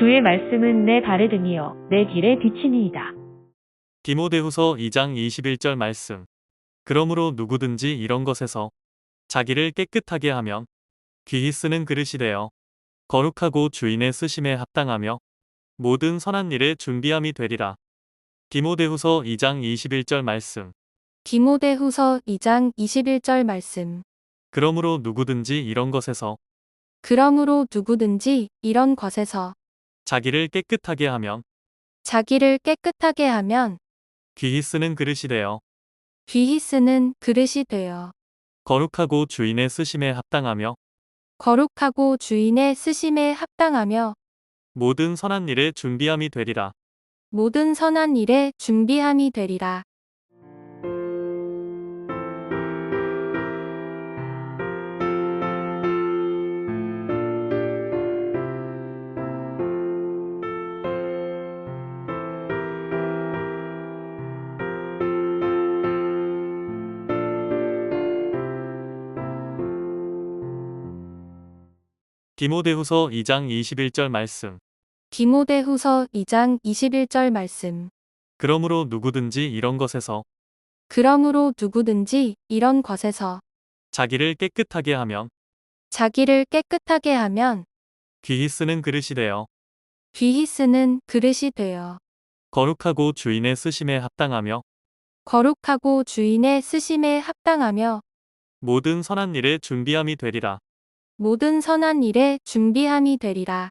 주의 말씀은 내 발에 등이요 내 길에 비치니이다. 디모데후서 2장 21절 말씀. 그러므로 누구든지 이런 것에서 자기를 깨끗하게 하면 귀히 쓰는 그릇이 되어 거룩하고 주인의 쓰심에 합당하며 모든 선한 일에 준비함이 되리라. 디모데후서 2장 21절 말씀. 디모데후서 2장 21절 말씀. 그러므로 누구든지 이런 것에서 그러므로 누구든지 이런 것에서 자기를 깨끗하게 하면 자기를 깨끗하게 하면 귀히 쓰는 그릇이 되어 귀히 쓰는 그릇이 되어 거룩하고 주인의 쓰심에 합당하며 거룩하고 주인의 쓰심에 합당하며 모든 선한 일에 준비함이 되리라. 모든 선한 일에 준비함이 되리라. 디모데후서 2장 21절 말씀. 디모데후서 2장 21절 말씀. 그러므로 누구든지 이런 것에서 그러므로 누구든지 이런 것에서 자기를 깨끗하게 하면 자기를 깨끗하게 하면 귀히 쓰는 그릇이 되어 귀히 쓰는 그릇이 되어 거룩하고 주인의 쓰심에 합당하며 거룩하고 주인의 쓰심에 합당하며 모든 선한 일에 준비함이 되리라. 모든 선한 일에 준비함이 되리라.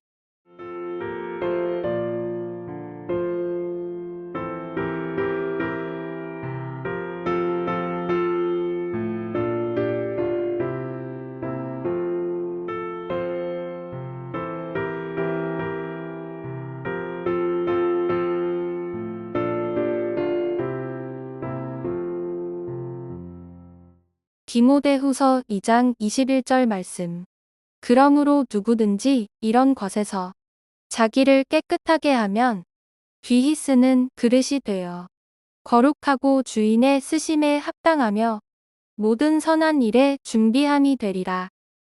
디모데후서 2장 21절 말씀. 그러므로 누구든지 이런 것에서 자기를 깨끗하게 하면 귀히 쓰는 그릇이 되어 거룩하고 주인의 쓰심에 합당하며 모든 선한 일에 준비함이 되리라.